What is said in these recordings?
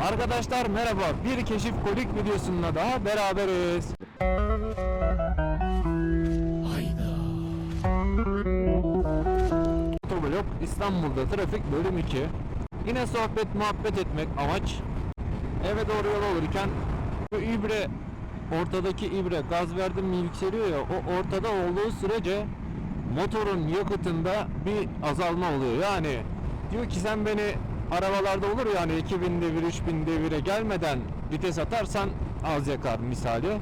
Arkadaşlar merhaba. Bir keşif kolik videosunda daha beraberiz. Otoblok İstanbul'da trafik bölüm 2. Yine sohbet muhabbet etmek amaç. Eve doğru yol alırken bu ibre ortadaki ibre gaz verdim mi yükseliyor ya o ortada olduğu sürece motorun yakıtında bir azalma oluyor. Yani diyor ki sen beni arabalarda olur yani 2000 devir 3000 devire gelmeden vites atarsan az yakar misali.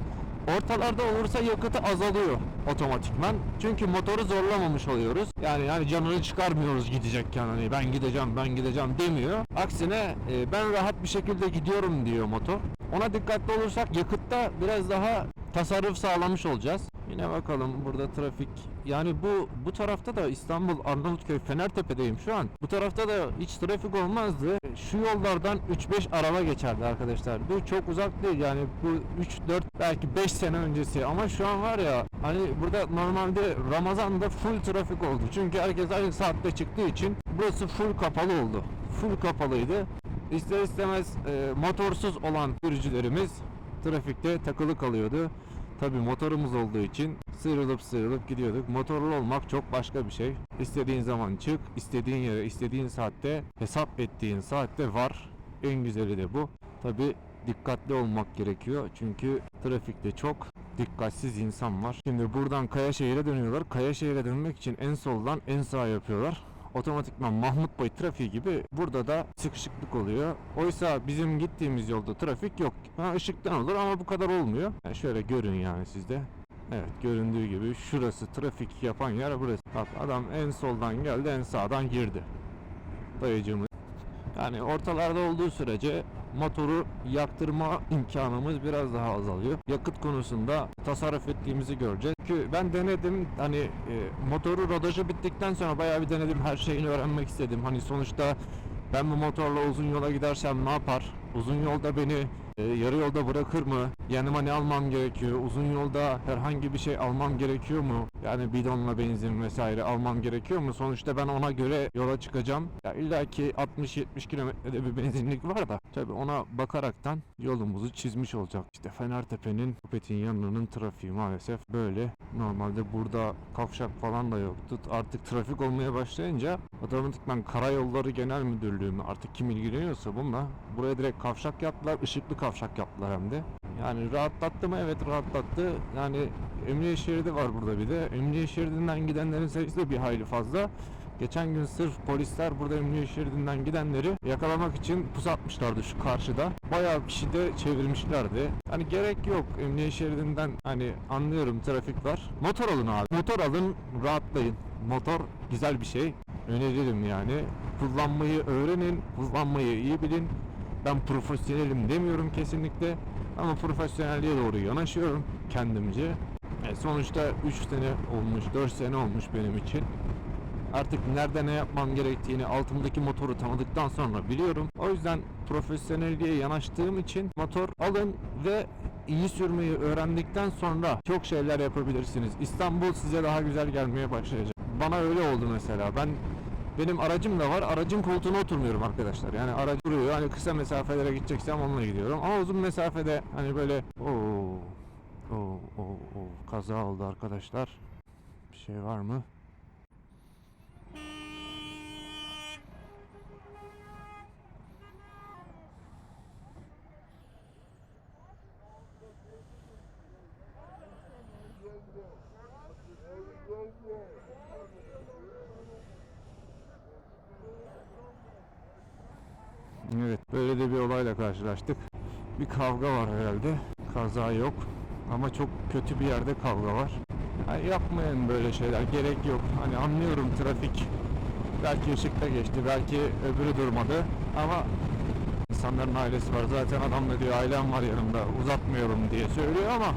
Ortalarda olursa yakıtı azalıyor otomatikman. Çünkü motoru zorlamamış oluyoruz. Yani yani canını çıkarmıyoruz gidecekken hani ben gideceğim ben gideceğim demiyor. Aksine e, ben rahat bir şekilde gidiyorum diyor motor. Ona dikkatli olursak yakıtta biraz daha tasarruf sağlamış olacağız. Yine bakalım burada trafik yani bu bu tarafta da İstanbul Arnavutköy Fenertepe'deyim şu an. Bu tarafta da hiç trafik olmazdı. Şu yollardan 3-5 araba geçerdi arkadaşlar. Bu çok uzak değil yani bu 3-4 belki 5 sene öncesi ama şu an var ya hani burada normalde Ramazan'da full trafik oldu. Çünkü herkes aynı saatte çıktığı için burası full kapalı oldu. Full kapalıydı. İster istemez e, motorsuz olan sürücülerimiz trafikte takılı kalıyordu. Tabi motorumuz olduğu için sıyrılıp sıyrılıp gidiyorduk. Motorlu olmak çok başka bir şey. İstediğin zaman çık, istediğin yere, istediğin saatte, hesap ettiğin saatte var. En güzeli de bu. Tabi dikkatli olmak gerekiyor. Çünkü trafikte çok dikkatsiz insan var. Şimdi buradan Kayaşehir'e dönüyorlar. Kayaşehir'e dönmek için en soldan en sağa yapıyorlar otomatikman Mahmut Bey trafiği gibi burada da sıkışıklık oluyor. Oysa bizim gittiğimiz yolda trafik yok. Ha, ışıktan olur ama bu kadar olmuyor. Yani şöyle görün yani sizde. Evet göründüğü gibi şurası trafik yapan yer burası. Bak adam en soldan geldi en sağdan girdi. Dayıcımız. Yani ortalarda olduğu sürece motoru yaktırma imkanımız biraz daha azalıyor. Yakıt konusunda tasarruf ettiğimizi göreceğiz. Çünkü ben denedim hani e, motoru rodajı bittikten sonra bayağı bir denedim her şeyini öğrenmek istedim. Hani sonuçta ben bu motorla uzun yola gidersem ne yapar? Uzun yolda beni e, yarı yolda bırakır mı? Yanıma ne almam gerekiyor? Uzun yolda herhangi bir şey almam gerekiyor mu? Yani bidonla benzin vesaire almam gerekiyor mu? Sonuçta ben ona göre yola çıkacağım. Ya illa ki 60-70 kilometrede bir benzinlik var da tabi ona bakaraktan yolumuzu çizmiş olacak. İşte Fenertepe'nin Kupet'in yanının trafiği maalesef böyle. Normalde burada kavşak falan da yoktu. Artık trafik olmaya başlayınca otomatikman Karayolları Genel Müdürlüğü mü artık kim ilgileniyorsa bununla buraya direkt kavşak yaptılar. ışıklı kavşak yaptılar hem de. Yani rahatlattı mı? Evet rahatlattı. Yani emniyet şeridi var burada bir de. Emniyet şeridinden gidenlerin sayısı da bir hayli fazla. Geçen gün sırf polisler burada emniyet şeridinden gidenleri yakalamak için pus atmışlardı şu karşıda. Bayağı kişi de çevirmişlerdi. Hani gerek yok emniyet şeridinden hani anlıyorum trafik var. Motor alın abi. Motor alın rahatlayın. Motor güzel bir şey. Öneririm yani. Kullanmayı öğrenin. Kullanmayı iyi bilin. Ben profesyonelim demiyorum kesinlikle. Ama profesyonelliğe doğru yanaşıyorum kendimce. E, sonuçta 3 sene olmuş, 4 sene olmuş benim için. Artık nerede ne yapmam gerektiğini altımdaki motoru tanıdıktan sonra biliyorum. O yüzden profesyonelliğe yanaştığım için motor alın ve iyi sürmeyi öğrendikten sonra çok şeyler yapabilirsiniz. İstanbul size daha güzel gelmeye başlayacak. Bana öyle oldu mesela. Ben benim aracım da var. Aracın koltuğuna oturmuyorum arkadaşlar. Yani aracı duruyor. Hani kısa mesafelere gideceksem onunla gidiyorum. Ama uzun mesafede hani böyle o o o kaza oldu arkadaşlar. Bir şey var mı? Evet, böyle bir olayla karşılaştık. Bir kavga var herhalde. Kaza yok. Ama çok kötü bir yerde kavga var. Yani yapmayın böyle şeyler. Gerek yok. Hani anlıyorum trafik. Belki ışıkta geçti. Belki öbürü durmadı. Ama insanların ailesi var. Zaten adam da diyor ailem var yanımda. Uzatmıyorum diye söylüyor ama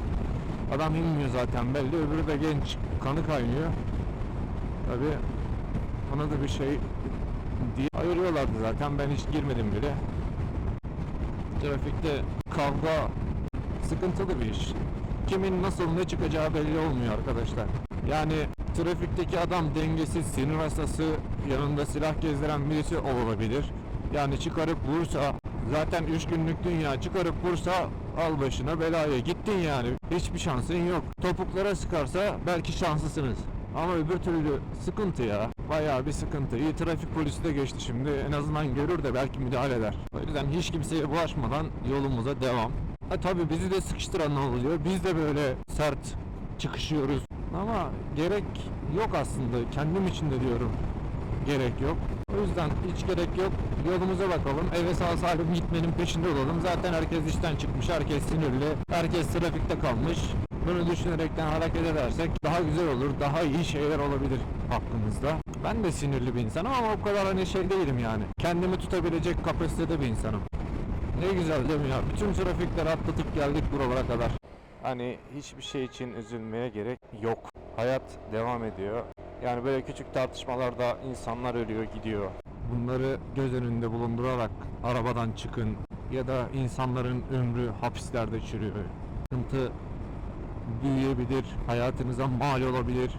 adam inmiyor zaten belli. Öbürü de genç. Kanı kaynıyor. Tabi ona da bir şey diye ayırıyorlardı zaten ben hiç girmedim bile. Trafikte kavga sıkıntılı bir iş. Kimin nasıl ne çıkacağı belli olmuyor arkadaşlar. Yani trafikteki adam dengesiz, sinir hastası, yanında silah gezdiren birisi olabilir. Yani çıkarıp vursa Zaten 3 günlük dünya çıkarıp vursa al başına belaya gittin yani. Hiçbir şansın yok. Topuklara sıkarsa belki şanslısınız. Ama öbür türlü sıkıntı ya. Bayağı bir sıkıntı. İyi trafik polisi de geçti şimdi. En azından görür de belki müdahale eder. O yüzden hiç kimseye bulaşmadan yolumuza devam. Ha tabii bizi de sıkıştıran oluyor? Biz de böyle sert çıkışıyoruz. Ama gerek yok aslında. Kendim için de diyorum. Gerek yok. O yüzden hiç gerek yok. Yolumuza bakalım. Eve sağ salim gitmenin peşinde olalım. Zaten herkes işten çıkmış. Herkes sinirli. Herkes trafikte kalmış. Bunu düşünerekten hareket edersek daha güzel olur. Daha iyi şeyler olabilir hakkımızda. Ben de sinirli bir insanım ama o kadar hani şey değilim yani. Kendimi tutabilecek kapasitede bir insanım. Ne güzel değil mi ya? Bütün trafikleri atlatıp geldik buralara kadar. Hani hiçbir şey için üzülmeye gerek yok. Hayat devam ediyor. Yani böyle küçük tartışmalarda insanlar ölüyor gidiyor. Bunları göz önünde bulundurarak arabadan çıkın ya da insanların ömrü hapislerde çürüyor. Sıkıntı büyüyebilir, hayatınıza mal olabilir.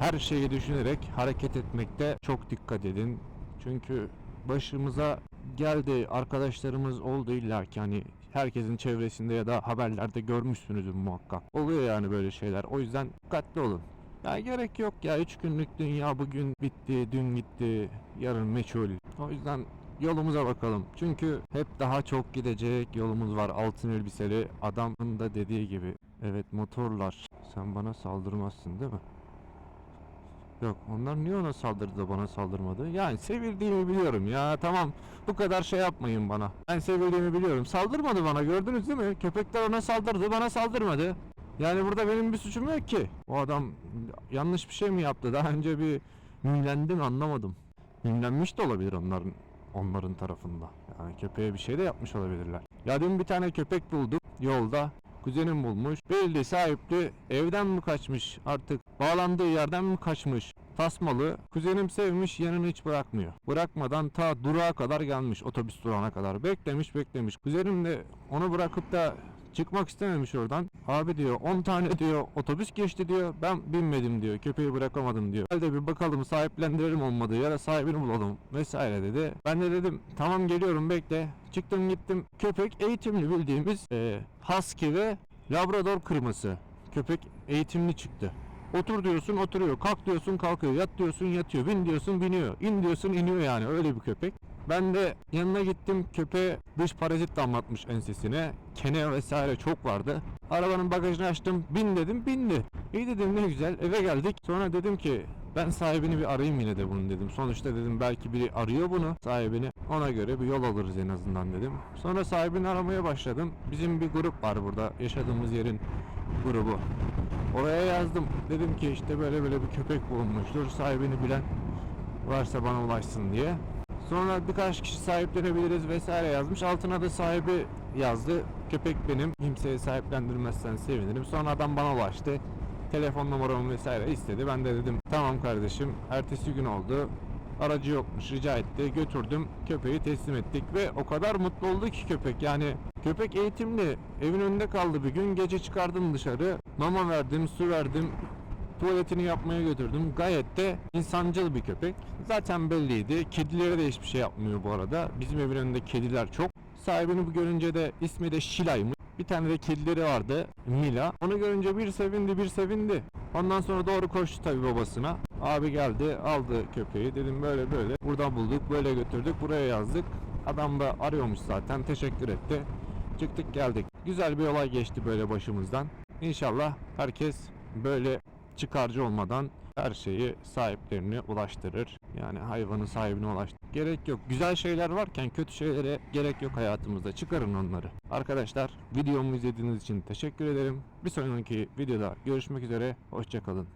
Her şeyi düşünerek hareket etmekte çok dikkat edin. Çünkü başımıza geldi arkadaşlarımız oldu illa ki hani herkesin çevresinde ya da haberlerde görmüşsünüzdür muhakkak. Oluyor yani böyle şeyler. O yüzden dikkatli olun. Ya gerek yok ya 3 günlük dünya bugün bitti, dün gitti, yarın meçhul. O yüzden yolumuza bakalım. Çünkü hep daha çok gidecek yolumuz var. Altın elbiseli adamın da dediği gibi. Evet motorlar. Sen bana saldırmazsın değil mi? Yok onlar niye ona saldırdı da bana saldırmadı? Yani sevildiğimi biliyorum ya tamam bu kadar şey yapmayın bana. Ben sevildiğimi biliyorum. Saldırmadı bana gördünüz değil mi? Köpekler ona saldırdı bana saldırmadı. Yani burada benim bir suçum yok ki. O adam yanlış bir şey mi yaptı? Daha önce bir mimlendim anlamadım. Mimlenmiş de olabilir onların onların tarafında. Yani köpeğe bir şey de yapmış olabilirler. Ya dün bir tane köpek bulduk yolda. Kuzenim bulmuş. Belli sahipli evden mi kaçmış artık bağlandığı yerden mi kaçmış? Tasmalı. Kuzenim sevmiş yanını hiç bırakmıyor. Bırakmadan ta durağa kadar gelmiş otobüs durağına kadar. Beklemiş beklemiş. Kuzenim de onu bırakıp da çıkmak istememiş oradan. Abi diyor 10 tane diyor otobüs geçti diyor. Ben binmedim diyor. Köpeği bırakamadım diyor. Gel de bir bakalım sahiplendirelim olmadı ya sahibini bulalım vesaire dedi. Ben de dedim tamam geliyorum bekle. Çıktım gittim. Köpek eğitimli bildiğimiz e, husky ve labrador kırması. Köpek eğitimli çıktı. Otur diyorsun oturuyor. Kalk diyorsun kalkıyor. Yat diyorsun yatıyor. Bin diyorsun biniyor. İn diyorsun iniyor yani öyle bir köpek. Ben de yanına gittim köpeğe dış parazit damlatmış ensesine. Kene vesaire çok vardı. Arabanın bagajını açtım. Bin dedim bindi. İyi dedim ne güzel eve geldik. Sonra dedim ki ben sahibini bir arayayım yine de bunu dedim. Sonuçta dedim belki biri arıyor bunu sahibini. Ona göre bir yol alırız en azından dedim. Sonra sahibini aramaya başladım. Bizim bir grup var burada. Yaşadığımız yerin grubu. Oraya yazdım. Dedim ki işte böyle böyle bir köpek bulunmuştur. Sahibini bilen varsa bana ulaşsın diye. Sonra birkaç kişi sahiplenebiliriz vesaire yazmış. Altına da sahibi yazdı. Köpek benim. Kimseye sahiplendirmezsen sevinirim. Sonra adam bana ulaştı. Telefon numaramı vesaire istedi. Ben de dedim tamam kardeşim. Ertesi gün oldu. Aracı yokmuş rica etti. Götürdüm. Köpeği teslim ettik ve o kadar mutlu oldu ki köpek. Yani köpek eğitimli. Evin önünde kaldı bir gün. Gece çıkardım dışarı. Mama verdim, su verdim. Tuvaletini yapmaya götürdüm. Gayet de insancıl bir köpek. Zaten belliydi. Kedilere de hiçbir şey yapmıyor bu arada. Bizim evin önünde kediler çok. Sahibini bu görünce de ismi de Şilay'mış. Bir tane de kedileri vardı Mila. Onu görünce bir sevindi bir sevindi. Ondan sonra doğru koştu tabii babasına. Abi geldi aldı köpeği. Dedim böyle böyle. Buradan bulduk böyle götürdük buraya yazdık. Adam da arıyormuş zaten teşekkür etti. Çıktık geldik. Güzel bir olay geçti böyle başımızdan. İnşallah herkes böyle çıkarcı olmadan her şeyi sahiplerine ulaştırır. Yani hayvanın sahibine ulaştırır. Gerek yok. Güzel şeyler varken kötü şeylere gerek yok hayatımızda. Çıkarın onları. Arkadaşlar videomu izlediğiniz için teşekkür ederim. Bir sonraki videoda görüşmek üzere. Hoşçakalın.